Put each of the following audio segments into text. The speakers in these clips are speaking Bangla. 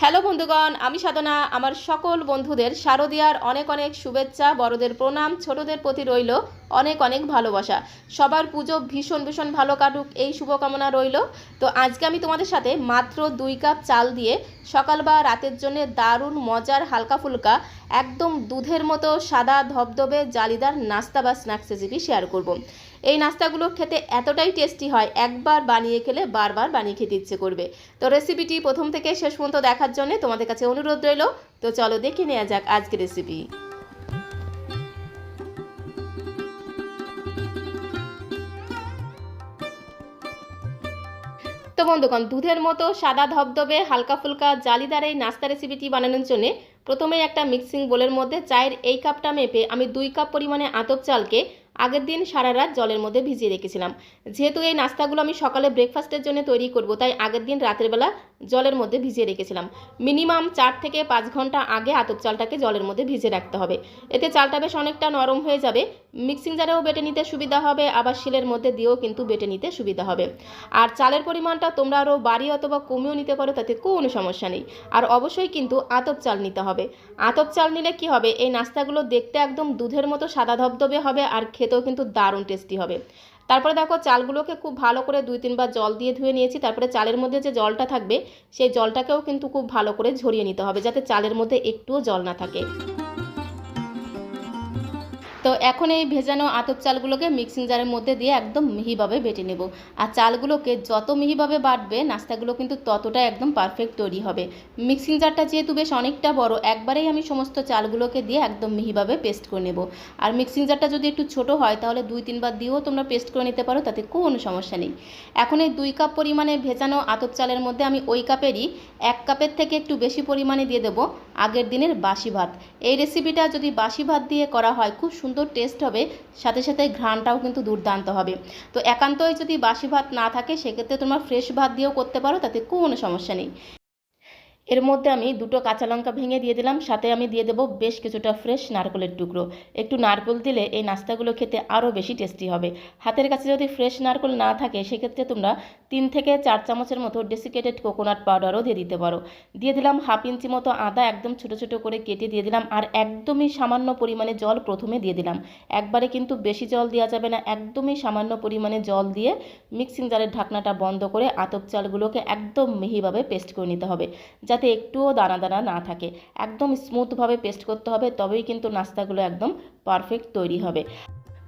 হ্যালো বন্ধুগণ, আমি সাধনা। আমার সকল বন্ধুদের শারদিয়ার অনেক অনেক শুভেচ্ছা, বড়দের প্রণাম, ছোটদের প্রতি রইল। অনেক অনেক ভালোবাসা। সবার পুজো ভীষণ ভীষণ ভালো কাটুক, এই শুভকামনা রইল। তো আজকে আমি তোমাদের সাথে মাত্র দুই কাপ চাল দিয়ে সকাল বা রাতের জন্য দারুণ মজার হালকা ফুলকা, একদম দুধের মতো সাদা ধবধবে জালিদার নাস্তা বা স্ন্যাক্স রেসিপি শেয়ার করব। এই নাস্তাগুলো খেতে এতটাই টেস্টি হয়, একবার বানিয়ে খেলে বারবার বানিয়ে খেতে ইচ্ছে করবে। তো রেসিপিটি প্রথম থেকে শেষ পর্যন্ত দেখার জন্য তোমাদের কাছে অনুরোধ রইল। তো চলো দেখে নেওয়া যাক আজকে রেসিপি তো বন্ধুগণ, দুধের মতো সাদা ধবধবে হালকা ফুলকা জালিদার এই নাস্তা রেসিপিটি বানানোর জন্য প্রথমে একটা মিক্সিং বোলের মধ্যে চায়ের এই কাপটা মেপে আমি দুই কাপ পরিমাণে আতপ চালকে আগের দিন সারা রাত জলের মধ্যে ভিজিয়ে রেখেছিলাম। যেহেতু এই নাস্তাগুলো আমি সকালে ব্রেকফাস্টের জন্য তৈরি করব, তাই আগের দিন রাতের বেলা জলের মধ্যে ভিজিয়ে রেখেছিলাম। মিনিমাম চার থেকে পাঁচ ঘণ্টা আগে আতপ চালটাকে জলের মধ্যে ভিজিয়ে রাখতে হবে। এতে চালটা বেশ অনেকটা নরম হয়ে যাবে। মিক্সিং জারেও বেটে নিতে সুবিধা হবে, আবার শিলের মধ্যে দিয়েও কিন্তু বেটে নিতে সুবিধা হবে। আর চালের পরিমাণটা তোমরা আরও বাড়িয়ে অথবা কমিয়েও নিতে পারো, তাতে কোনো সমস্যা নেই। আর অবশ্যই কিন্তু আতপ চাল নিতে হবে। আতপ চাল নিলে কি হবে? এই নাস্তাগুলো দেখতে একদম দুধের মতো সাদা ধবধবে হবে, আর খেতেও কিন্তু দারুণ টেস্টি হবে। তারপরে দেখো চালগুলোকে খুব ভালো করে দুই তিনবার জল দিয়ে ধুয়ে নিয়েছি। তারপরে চালের মধ্যে যে জলটা থাকবে, সেই জলটাকেও কিন্তু খুব ভালো করে ঝরিয়ে নিতে হবে, যাতে চালের মধ্যে একটুও জল না থাকে। তো এখন এই ভেজানো আতপ চালগুলোকে মিক্সিং জারের মধ্যে দিয়ে একদম মিহিভাবে বেটে নেব। আর চালগুলোকে যত মিহিভাবে বাটবে, নাস্তাগুলো কিন্তু ততটা একদম পারফেক্ট তৈরি হবে। মিক্সিং জারটা যেহেতু বেশ অনেকটা বড়, একবারেই আমি সমস্ত চালগুলোকে দিয়ে একদম মিহিভাবে পেস্ট করে নেব। আর মিক্সিং জারটা যদি একটু ছোট হয়, তাহলে দুই তিনবার দিয়েও তোমরা পেস্ট করে নিতে পারো, তাতে কোনো সমস্যা নেই। এখন এই দুই কাপ পরিমাণে ভেজানো আতপ চালের মধ্যে আমি ওই কাপেরই এক কাপের থেকে একটু বেশি পরিমাণে দিয়ে দেবো আগের দিনের বাসি ভাত। এই রেসিপিটা যদি বাসি ভাত দিয়ে করা হয়, খুব সুন্দর টেস্ট হবে, সাথে সাথে ঘ্রাণটাও কিন্তু দুর্দান্ত হবে। তো একান্তই যদি বাসি ভাত না থাকে, সেক্ষেত্রে তোমরা ফ্রেশ ভাত দিয়েও করতে পারো, তাতে কোনো সমস্যা নেই। এর মধ্যে আমি দুটো কাঁচা লঙ্কা ভেঙে দিয়ে দিলাম, সাথে আমি দিয়ে দেবো বেশ কিছুটা ফ্রেশ নারকেলের টুকরো। একটু নারকেল দিলে এই নাস্তাগুলো খেতে আরও বেশি টেস্টি হবে। হাতের কাছে যদি ফ্রেশ নারকেল না থাকে, সেক্ষেত্রে তোমরা তিন থেকে চার চামচের মতো ডেসিকেটেড কোকোনাট পাউডারও দিয়ে দিতে পারো। দিয়ে দিলাম হাফ ইঞ্চি মতো আদা, একদম ছোটো ছোটো করে কেটে দিয়ে দিলাম, আর একদমই সামান্য পরিমাণে জল প্রথমে দিয়ে দিলাম। একবারে কিন্তু বেশি জল দেওয়া যাবে না, একদমই সামান্য পরিমাণে জল দিয়ে মিক্সিং জারের ঢাকনাটা বন্ধ করে আতপ চালগুলোকে একদম মিহিভাবে পেস্ট করে নিতে হবে। যাতে একটুও দানা দানা না থাকে। একদম স্মুথভাবে পেস্ট করতে হবে, তবেই কিন্তু নাস্তাগুলো একদম পারফেক্ট তৈরি হবে।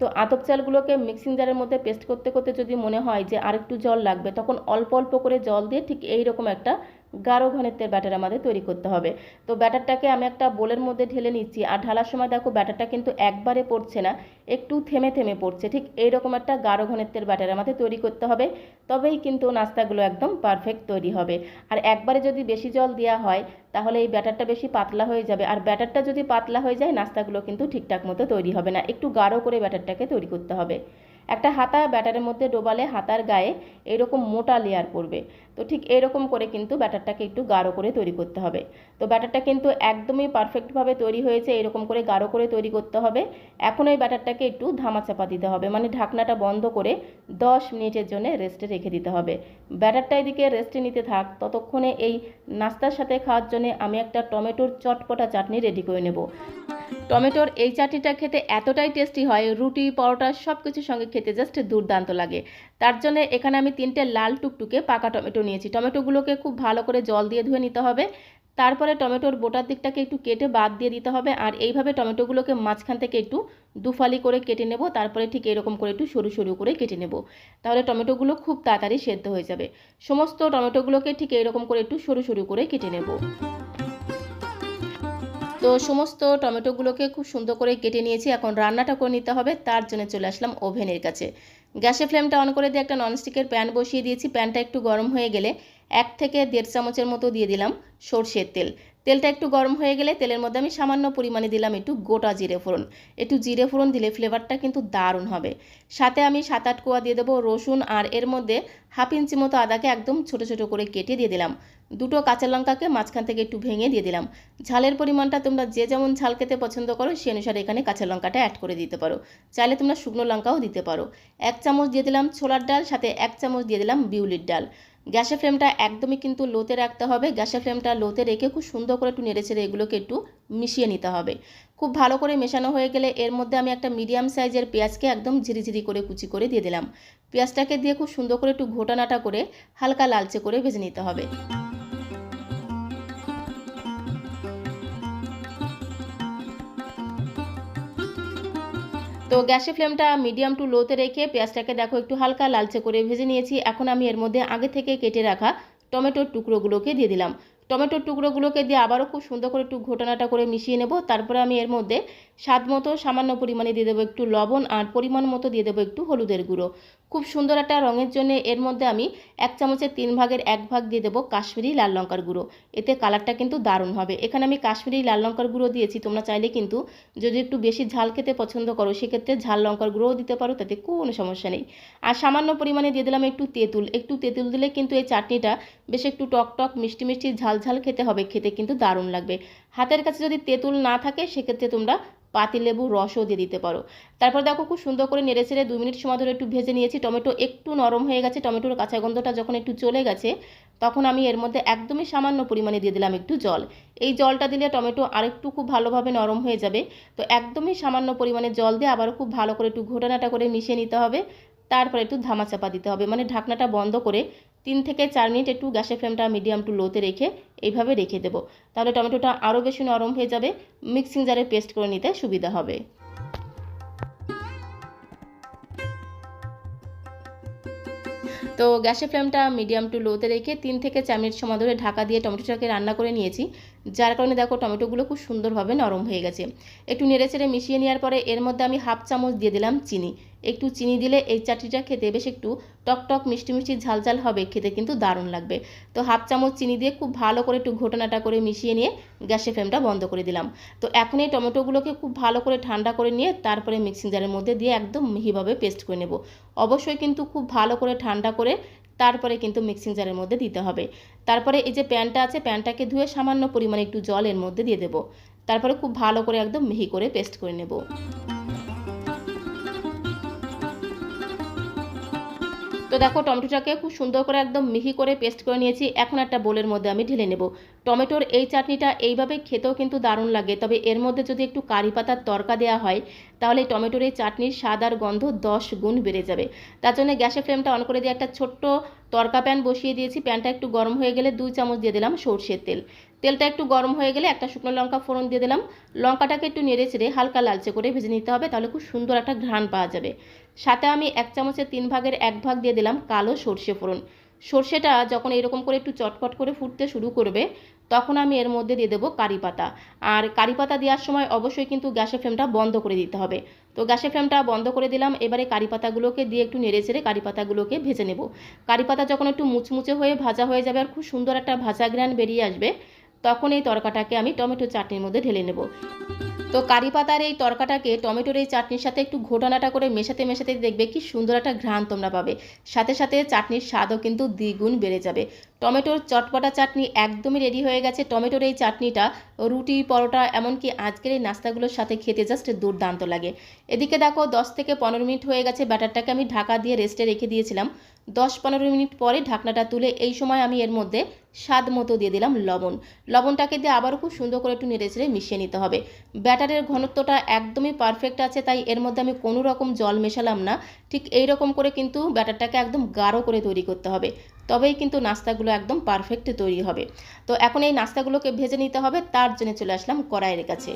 তো আতপ চালগুলোকে মিক্সিং জারের মধ্যে পেস্ট করতে করতে যদি মনে হয় যে আরেকটু জল লাগবে, তখন অল্প অল্প করে জল দিয়ে ঠিক এই রকম একটা গাঢ় ঘনত্বের ব্যাটার আমাদের তৈরি করতে হবে। তো ব্যাটারটাকে আমি একটা বোলের মধ্যে ঢেলে নিচ্ছি। আর ঢালার সময় দেখো ব্যাটারটা কিন্তু একবারে পড়ছে না, একটু থেমে থেমে পড়ছে। ঠিক এইরকম একটা গাঢ় ঘনত্বের ব্যাটার আমাদের তৈরি করতে হবে, তবেই কিন্তু নাস্তাগুলো একদম পারফেক্ট তৈরি হবে। আর একবারে যদি বেশি জল দেওয়া হয়, তাহলে এই ব্যাটারটা বেশি পাতলা হয়ে যাবে। আর ব্যাটারটা যদি পাতলা হয়ে যায়, নাস্তাগুলো কিন্তু ঠিকঠাক মতো তৈরি হবে না। একটু গাঢ় করে ব্যাটারটাকে তৈরি করতে হবে। একটা হাতা ব্যাটারের মধ্যে ডোবালে হাতার গায়ে এরকম মোটা লেয়ার পড়বে। তো ঠিক এরকম করে কিন্তু ব্যাটারটাকে একটু গাঢ় করে তৈরি করতে হবে। তো ব্যাটারটা কিন্তু একদমই পারফেক্টভাবে তৈরি হয়েছে, এরকম করে গাঢ় করে তৈরি করতে হবে। এখন এই ব্যাটারটাকে একটু ধামাচাপা দিতে হবে মানে ঢাকনাটা বন্ধ করে দশ মিনিটের জন্য রেস্টে রেখে দিতে হবে। ব্যাটারটা এদিকে রেস্টে নিতে থাক, ততক্ষণে এই নাস্তার সাথে খাওয়ার জন্য আমি একটা টমেটোর চটপটা চাটনি রেডি করে নেব। টমেটোর এই চাটনিটা খেতে এতটাই টেস্টি হয়, রুটি, পরোটা সব কিছুর সঙ্গে খেতে জাস্ট দুর্দান্ত লাগে। তার জন্য এখানে আমি তিনটে লাল টুকটুকে পাকা টমেটো নিয়েছি। টমেটোগুলোকে খুব ভালো করে জল দিয়ে ধুয়ে নিতে হবে। তারপরে টমেটোর বোটার দিকটাকে একটু কেটে বাদ দিয়ে দিতে হবে আর এইভাবে টমেটোগুলোকে মাঝখান থেকে একটু দুফালি করে কেটে নেব। তারপরে ঠিক এরকম করে একটু সরু সরু করে কেটে নেব। তাহলে টমেটোগুলো খুব তাড়াতাড়ি সেদ্ধ হয়ে যাবে। সমস্ত টমেটোগুলোকে ঠিক এরকম করে একটু সরু সরু করে কেটে নেব। তো সমস্ত টমেটোগুলোকে খুব সুন্দর করে কেটে নিয়েছি। এখন রান্নাটা করে নিতে হবে, তার জন্য চলে আসলাম ওভেনের কাছে। গ্যাসের ফ্লেমটা অন করে দিয়ে একটা ননস্টিকের প্যান বসিয়ে দিয়েছি। প্যানটা একটু গরম হয়ে গেলে এক থেকে দেড় চামচের মতো দিয়ে দিলাম সর্ষের তেল। তেলটা একটু গরম হয়ে গেলে তেলের মধ্যে আমি সামান্য পরিমাণে দিলাম একটু গোটা জিরে ফোড়ন। একটু জিরে ফোড়ন দিলে ফ্লেভারটা কিন্তু দারুণ হবে। সাথে আমি সাত আট কোয়া দিয়ে দেবো রসুন আর এর মধ্যে হাফ ইঞ্চি মতো আদাকে একদম ছোট ছোট করে কেটে দিয়ে দিলাম। দুটো কাঁচা লঙ্কাকে মাঝখান থেকে একটু ভেঙে দিয়ে দিলাম। ঝালের পরিমাণটা তোমরা যে যেমন ঝাল খেতে পছন্দ করো, সে অনুসারে এখানে কাঁচা লঙ্কাটা অ্যাড করে দিতে পারো। চাইলে তোমরা শুকনো লঙ্কাও দিতে পারো। এক চামচ দিয়ে দিলাম ছোলার ডাল, সাথে এক চামচ দিয়ে দিলাম বিউলির ডাল। গ্যাসের ফ্লেমটা একদমই কিন্তু লোতে রাখতে হবে। গ্যাসের ফ্লেমটা লোতে রেখে খুব সুন্দর করে একটু নেড়ে ছেড়ে এগুলোকে একটু মিশিয়ে নিতে হবে। খুব ভালো করে মেশানো হয়ে গেলে এর মধ্যে আমি একটা মিডিয়াম সাইজের পেঁয়াজকে একদম ঝিরিঝিরি করে কুচি করে দিয়ে দিলাম। পেঁয়াজটাকে দিয়ে খুব সুন্দর করে একটু ঘোটানাটা করে হালকা লালচে করে ভেজে নিতে হবে। তো গ্যাসের ফ্লেমটা মিডিয়াম টু লোতে রেখে পেঁয়াজটাকে দেখো একটু হালকা লালচে করে ভেজে নিয়েছি। এখন আমি এর মধ্যে আগে থেকে কেটে রাখা টমেটোর টুকরোগুলোকে দিয়ে দিলাম। টমেটোর টুকরোগুলোকে দিয়ে আবারও খুব সুন্দর করে একটু ঘটনাটা করে মিশিয়ে নেব। তারপরে আমি এর মধ্যে স্বাদ মতো সামান্য পরিমাণে দিয়ে দেবো একটু লবণ আর পরিমাণ মতো দিয়ে দেবো একটু হলুদের গুঁড়ো। খুব সুন্দর একটা রঙের জন্য এর মধ্যে আমি এক চামচের তিন ভাগের এক ভাগ দিয়ে দেবো কাশ্মীরি লাল লঙ্কার গুঁড়ো। এতে কালারটা কিন্তু দারুণ হবে। এখানে আমি কাশ্মীরি লাল লঙ্কার গুঁড়ো দিয়েছি। তোমরা চাইলে কিন্তু যদি একটু বেশি ঝাল খেতে পছন্দ করো, সেক্ষেত্রে ঝাল লঙ্কার গুঁড়োও দিতে পারো, তাতে কোনো সমস্যা নেই। আর সামান্য পরিমাণে দিয়ে দিলাম একটু তেঁতুল। একটু তেঁতুল দিলে কিন্তু এই চাটনিটা বেশ একটু টক টক মিষ্টি মিষ্টি ঝাল ঝাল খেতে হবে, খেতে কিন্তু দারুণ লাগবে। হাতের কাছে যদি তেঁতুল না থাকে, সেক্ষেত্রে তোমরা পাতিলেবু রসও দিয়ে দিতে পারো। তারপর দেখো খুব সুন্দর করে নেড়ে ছেড়ে দুই মিনিট সময় ধরে একটু ভেজে নিয়েছি। টমেটো একটু নরম হয়ে গেছে, টমেটোর কাঁচা গন্ধটা যখন একটু চলে গেছে, তখন আমি এর মধ্যে একদমই সামান্য পরিমাণে দিয়ে দিলাম একটু জল। এই জলটা দিলে টমেটো আরেকটু খুব ভালোভাবে নরম হয়ে যাবে। তো একদমই সামান্য পরিমাণে জল দিয়ে আবারও খুব ভালো করে একটু ঘোটানাটা করে মিশিয়ে নিতে হবে। তারপরে একটু ধামাচাপা দিতে হবে। মানে ঢাকনাটা বন্ধ করে তিন থেকে চার মিনিট একটু গ্যাসের ফ্লেমটা মিডিয়াম টু লোতে রেখে এইভাবে রেখে দেব। তাহলে টমেটোটা আরও বেশি নরম হয়ে যাবে, মিক্সিং জারে পেস্ট করে নিতে সুবিধা হবে। তো গ্যাসের ফ্লেমটা মিডিয়াম টু লোতে রেখে তিন থেকে চার মিনিট সময় ধরে ঢাকা দিয়ে টমেটোটাকে রান্না করে নিয়েছি। যার কারণে দেখো টমেটোগুলো খুব সুন্দরভাবে নরম হয়ে গেছে। একটু নেড়ে চেড়ে মিশিয়ে নেওয়ার পরে এর মধ্যে আমি হাফ চামচ দিয়ে দিলাম চিনি। একটু চিনি দিলে এই চাটনিটা খেতে বেশ একটু টক টক মিষ্টি মিষ্টি ঝাল ঝাল হবে, খেতে কিন্তু দারুণ লাগবে। তো হাফ চামচ চিনি দিয়ে খুব ভালো করে একটু ঘটনাটা করে মিশিয়ে নিয়ে গ্যাসের ফ্লেমটা বন্ধ করে দিলাম। তো এখন এই টমেটোগুলোকে খুব ভালো করে ঠান্ডা করে নিয়ে তারপরে মিক্সিং জারের মধ্যে দিয়ে একদম মিহিভাবে পেস্ট করে নেব। অবশ্যই কিন্তু খুব ভালো করে ঠান্ডা করে তারপরে কিন্তু মিক্সিং জারের মধ্যে দিতে হবে। তারপরে এই যে প্যানটা আছে প্যানটাকে ধুয়ে সামান্য পরিমাণে একটু জল এর মধ্যে দিয়ে দেবো। তারপরে খুব ভালো করে একদম মিহি করে পেস্ট করে নেব। তো দেখো, টমেটোটাকে খুব সুন্দর করে একদম মিহি করে পেস্ট করে নিয়েছি। এখন একটা বোলের মধ্যে আমি ঢেলে নেব। টমেটোর এই চাটনিটা এইভাবে খেতেও কিন্তু দারুণ লাগে। তবে এর মধ্যে যদি একটু কারি পাতার তরকা দেওয়া হয় তাহলে টমেটোর এই চাটনির স্বাদ আর গন্ধ দশ গুণ বেড়ে যাবে। তার জন্য গ্যাসের ফ্লেমটা অন করে দিয়ে একটা ছোট্ট তরকা প্যান বসিয়ে দিয়েছি। প্যানটা একটু গরম হয়ে গেলে দুই চামচ দিয়ে দিলাম সর্ষের তেল। তেলটা একটু গরম হয়ে গেলে একটা শুকনো লঙ্কা ফোড়ন দিয়ে দিলাম। লঙ্কাটাকে একটু নেড়ে চেড়ে হালকা লালচে করে ভেজে নিতে হবে, তাহলে খুব সুন্দর একটা ঘ্রাণ পাওয়া যাবে। সাথে আমি এক চামচের তিন ভাগের এক ভাগ দিয়ে দিলাম কালো সর্ষে ফোড়ন। সর্ষেটা যখন এরকম করে একটু চটপট করে ফুটতে শুরু করবে তখন আমি এর মধ্যে দিয়ে দেবো কারি পাতা। আর কারি পাতা দেওয়ার সময় অবশ্যই কিন্তু গ্যাসের ফ্লেমটা বন্ধ করে দিতে হবে। তো গ্যাসের ফ্লেমটা বন্ধ করে দিলাম, এবারে কারি পাতাগুলোকে দিয়ে একটু নেড়ে চেড়ে কারি পাতাগুলোকে ভেজে নেব। কারি পাতা যখন একটু মুচমুচে হয়ে ভাজা হয়ে যাবে আর খুব সুন্দর একটা ভাজা গ্রান বেরিয়ে আসবে, তখন এই তরকাটাকে আমি টমেটো চাটনির মধ্যে ঢেলে নেব। তো কারি পাতার এই তরকাটাকে টমেটোর এই চাটনির সাথে একটু ঘোটানাটা করে মেশাতে মেশাতে দেখবে কি সুন্দর একটা ঘ্রাণ তোমরা পাবে। সাথে সাথে চাটনির স্বাদও কিন্তু দ্বিগুণ বেড়ে যাবে। টমেটোর চটপটা চাটনি একদমই রেডি হয়ে গেছে। টমেটোর এই চাটনিটা, রুটি, পরোটা, এমনকি আজকের এই নাস্তাগুলোর সাথে খেতে জাস্ট দুর্দান্ত লাগে। এদিকে দেখো, দশ থেকে পনেরো মিনিট হয়ে গেছে, ব্যাটারটাকে আমি ঢাকা দিয়ে রেস্টে রেখে দিয়েছিলাম। দশ পনেরো মিনিট পরে ঢাকনাটা তুলে এই সময় আমি এর মধ্যে স্বাদ মতো দিয়ে দিলাম লবণ। লবণটাকে দিয়ে আবারও খুব সুন্দর করে একটু নেড়ে চেড়ে মিশিয়ে নিতে হবে। ব্যাটারের ঘনত্বটা একদমই পারফেক্ট আছে, তাই এর মধ্যে আমি কোনো রকম জল মেশালাম না। ঠিক এই রকম করে কিন্তু ব্যাটারটাকে একদম গাঢ় করে তৈরি করতে হবে। তবেই কিন্তু নাস্তাগুলো একদম পারফেক্ট তৈরি হবে। তো এখন এই নাস্তাগুলোকে ভেজে নিতে হবে, তার জন্য চলে আসলাম কড়াইয়ের কাছে।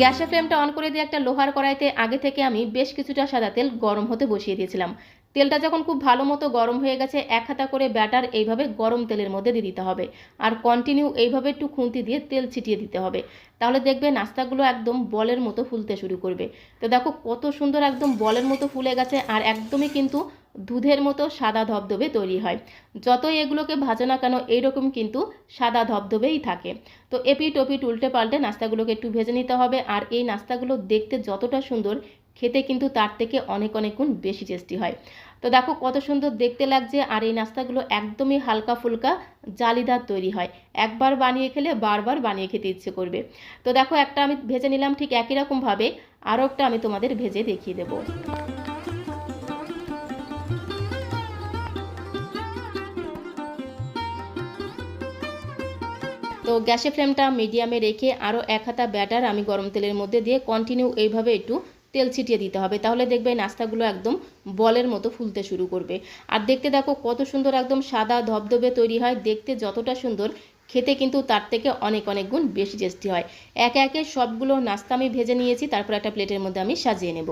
গ্যাসের ফ্লেমটা অন করে দিয়ে একটা লোহার কড়াইতে আগে থেকে আমি বেশ কিছুটা সাদা তেল গরম হতে বসিয়ে দিয়েছিলাম। তেলটা যখন খুব ভালো মতো গরম হয়ে গেছে, এক হাতা করে ব্যাটার এইভাবে গরম তেলের মধ্যে দিয়ে দিতে হবে। আর কন্টিনিউ এইভাবে একটু খুন্তি দিয়ে তেল ছিটিয়ে দিতে হবে। তাহলে দেখবে নাস্তাগুলো একদম বলের মতো ফুলতে শুরু করবে। তো দেখো কত সুন্দর একদম বলের মতো ফুলে গেছে আর একদমই কিন্তু দুধের মতো সাদা ধবধবে তৈরি হয়। যতই এগুলোকে ভাজো না কেন, এইরকম কিন্তু সাদা ধবধবেই থাকে। তো এপিট ওপিট উল্টে পাল্টে নাস্তাগুলোকে একটু ভেজে নিতে হবে আর এই নাস্তাগুলো দেখতে যতটা সুন্দর, খেতে কিন্তু তার থেকে অনেক অনেক গুণ বেশি টেস্টি হয়। তো দেখো কত সুন্দর দেখতে লাগছে, আর এই নাস্তাগুলো একদমই হালকা ফুলকা জালিদার তৈরি হয়। একবার বানিয়ে খেলে বারবার বানিয়ে খেতে ইচ্ছে করবে। তো দেখো একটা আমি ভেজে নিলাম ঠিক একই রকমভাবে আরও একটা আমি তোমাদের ভেজে দেখিয়ে দেবো। তো গ্যাসের ফ্লেমটা মিডিয়ামে রেখে আরও এক হাতা ব্যাটার আমি গরম তেলের মধ্যে দিয়ে কন্টিনিউ এইভাবে একটু তেল ছিটিয়ে দিতে হবে। তাহলে দেখবে নাস্তাগুলো একদম বলের মতো ফুলতে শুরু করবে। আর দেখতে দেখো কত সুন্দর একদম সাদা ধবধবে তৈরি হয়। দেখতে যতটা সুন্দর, খেতে কিন্তু তার থেকে অনেক অনেক গুণ বেশি টেস্টি হয়। একে একে সবগুলো নাস্তা আমি ভেজে নিয়েছি, তারপর একটা প্লেটের মধ্যে আমি সাজিয়ে নেব।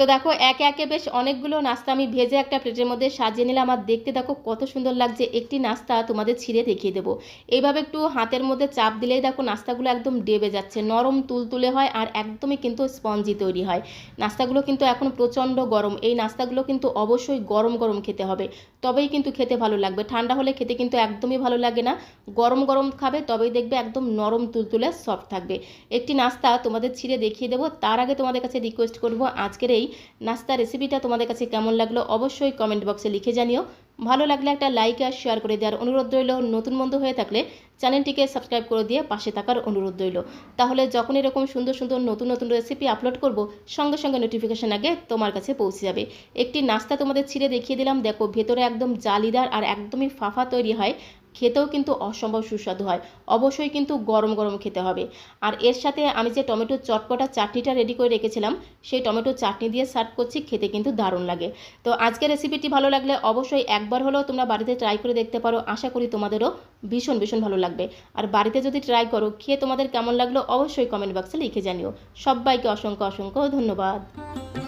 তো দেখো, একে একে বেশ অনেকগুলো নাস্তা আমি ভেজে একটা প্লেটের মধ্যে সাজিয়ে নিলাম। আর দেখতে দেখো, কত সুন্দর লাগছে। একটি নাস্তা তোমাদের ছিঁড়ে দেখিয়ে দেবো। এইভাবে একটু হাতের মধ্যে চাপ দিলেই দেখো, নাস্তাগুলো একদম ডেবে যাচ্ছে। নরম তুলতুলে হয় আর একদমই কিন্তু স্পঞ্জি তৈরি হয়। নাস্তাগুলো কিন্তু এখন প্রচণ্ড গরম। এই নাস্তাগুলো কিন্তু অবশ্যই গরম গরম খেতে হবে। তবেই কিন্তু খেতে ভালো লাগবে। ঠান্ডা হলে খেতে কিন্তু একদমই ভালো লাগে না। গরম গরম খাবে, তবেই দেখবে একদম নরম তুলতুলে সফট থাকবে। একটি নাস্তা তোমাদের ছিঁড়ে দেখিয়ে দেবো। তার আগে তোমাদের কাছে রিকোয়েস্ট করব, আজকের এই নাস্তা রেসিপিটা তোমাদের কাছে কেমন লাগল অবশ্যই কমেন্ট বক্সে লিখে জানিও। ভালো লাগলে একটা লাইক আর শেয়ার করে দেওয়ার অনুরোধ রইল। নতুন বন্ধু হয়ে থাকলে চ্যানেলটিকে সাবস্ক্রাইব করে দিয়ে পাশে থাকার অনুরোধ রইল। তাহলে যখন এরকম সুন্দর সুন্দর নতুন নতুন রেসিপি আপলোড করব, সঙ্গে সঙ্গে নোটিফিকেশন আগে তোমার কাছে পৌঁছে যাবে। একটি নাস্তা তোমাদের ছিঁড়ে দেখিয়ে দিলাম। দেখো, ভেতরে একদম জালিদার আর একদমই ফাফা তৈরি হয়। খেতেও কিন্তু অসম্ভব সুস্বাদু হয়। অবশ্যই কিন্তু গরম গরম খেতে হবে। আর এর সাথে আমি যে টমেটো চটপটা চাটনিটা রেডি করে রেখেছিলাম, সেই টমেটো চাটনি দিয়ে সার্ভ করছি, খেতে কিন্তু দারুণ লাগে। তো আজকের রেসিপিটি ভালো লাগলে অবশ্যই একবার হলেও তোমরা বাড়িতে ট্রাই করে দেখতে পারো। আশা করি তোমাদেরও ভীষণ ভীষণ ভালো লাগবে। আর বাড়িতে যদি ট্রাই করো, খেয়ে তোমাদের কেমন লাগল অবশ্যই কমেন্ট বক্সে লিখে জানিও। সবাইকে অসংখ্য অসংখ্য ধন্যবাদ।